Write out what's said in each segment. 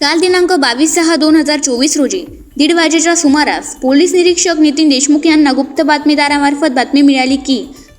काल दिनांक बावीस सहा दोन हजार चोवीस रोजी दीड वाजेच्या सुमारास पोलीस निरीक्षक नितीन देशमुख यांना गुप्त बातमीदारामार्फत बातमी मिळाली की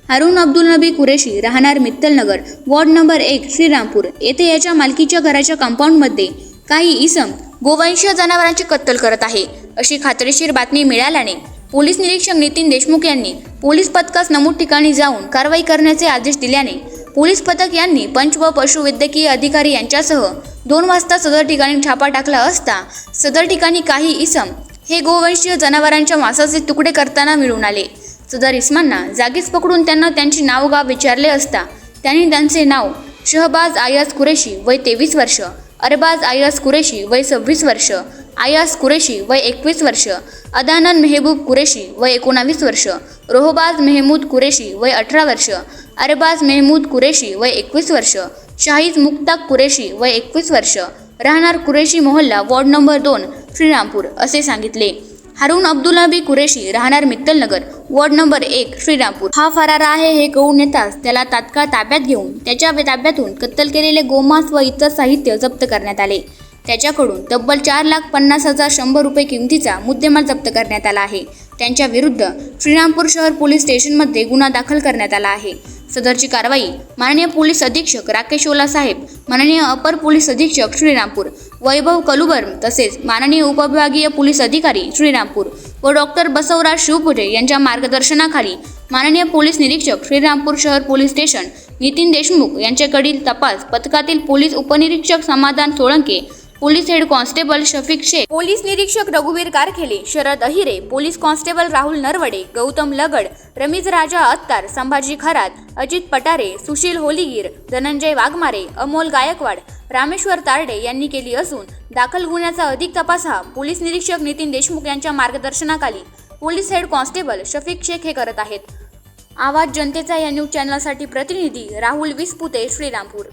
हारून अब्दुल नबी कुरेशी राहणार मित्तलनगर वॉर्ड नंबर एक श्रीरामपूर. येथे याच्या मालकीच्या घराच्या कंपाऊंडमध्ये काही इसम गोवंशीय जनावरांची कत्तल करत आहे. अशी खात्रीशीर बातमी मिळाल्याने पोलीस निरीक्षक नितीन देशमुख यांनी पोलीस पथकास नमूद ठिकाणी जाऊन कारवाई करण्याचे आदेश दिल्याने पोलीस पथक यांनी पंच व पशुवैद्यकीय अधिकारी यांच्यासह दोन वाजता सदर ठिकाणी छापा टाकला असता सदर ठिकाणी काही इसम हे गोवंशीय जनावरांच्या मांसाचे तुकडे करताना मिळून आले. सदर इस्मांना जागीच पकडून त्यांना त्यांचे नाव गाव विचारले असता त्यांनी त्यांचे नाव शहबाज आयाज कुरेशी वय तेवीस वर्ष अरबाज आयास कुरेशी वय सव्वीस वर्ष आयास कुरेशी वय एकवीस वर्ष अदानन मेहबूब कुरेशी वय एकोणावीस वर्ष रोहबाज मेहमूद कुरेशी वय अठरा वर्ष अरबाज मेहमूद कुरेशी वय एकवीस वर्ष शाहीद मुक्ता कुरेशी वय एकवीस वर्ष. राहणार कुरेशी मोहल्ला वॉर्ड नंबर दोन श्रीरामपूर असे सांगितले. हारून अब्दुल नबी कुरेशी राहणार मित्तलनगर वॉर्ड नंबर एक श्रीरामपूर. हा फरार आहे हे कळून येताच त्याला तात्काळ ताब्यात घेऊन त्याच्या ताब्यातून कत्तल केलेले गोमांस व इतर साहित्य जप्त करण्यात आले. त्याच्याकडून तब्बल चार लाख पन्नास हजार शंभर रुपये किमतीचा मुद्देमाल जप्त करण्यात आला आहे. त्यांच्या विरुद्ध श्रीरामपूर शहर पोलीस स्टेशनमध्ये गुन्हा दाखल करण्यात आला आहे. सदरची कारवाई. माननीय पोलीस अधीक्षक राकेश ओला साहेब माननीय अपर पोलीस अधीक्षक श्रीरामपूर वैभव कलुबर तसेच माननीय उपविभागीय पोलीस अधिकारी श्रीरामपूर व डॉक्टर बसवराज शिवपुरे यांच्या मार्गदर्शनाखाली माननीय पोलीस निरीक्षक श्रीरामपूर शहर पोलीस स्टेशन नितीन देशमुख यांच्याकडील तपास पथकातील पोलीस उपनिरीक्षक Samadhan Solanke police head constable Shafiq Shaikh. Police निरीक्षक रघुवीर कारखेले शरद अहिरे पोलीस कॉन्स्टेबल राहुल नरवडे गौतम लगड रमीज राजा अत्तार संभाजी खरात अजित पटारे सुशील होलीगीर धनंजय वाघमारे अमोल गायकवाड रामेश्वर तारडे यांनी केली असून दाखल गुन्ह्याचा अधिक तपास हा पोलीस निरीक्षक नितीन देशमुख यांच्या मार्गदर्शनाखाली police head constable Shafiq Shaikh हे करत आहेत. आवाज जनतेचा या न्यूज चॅनलसाठी प्रतिनिधी राहुल विसपुते श्रीरामपूर.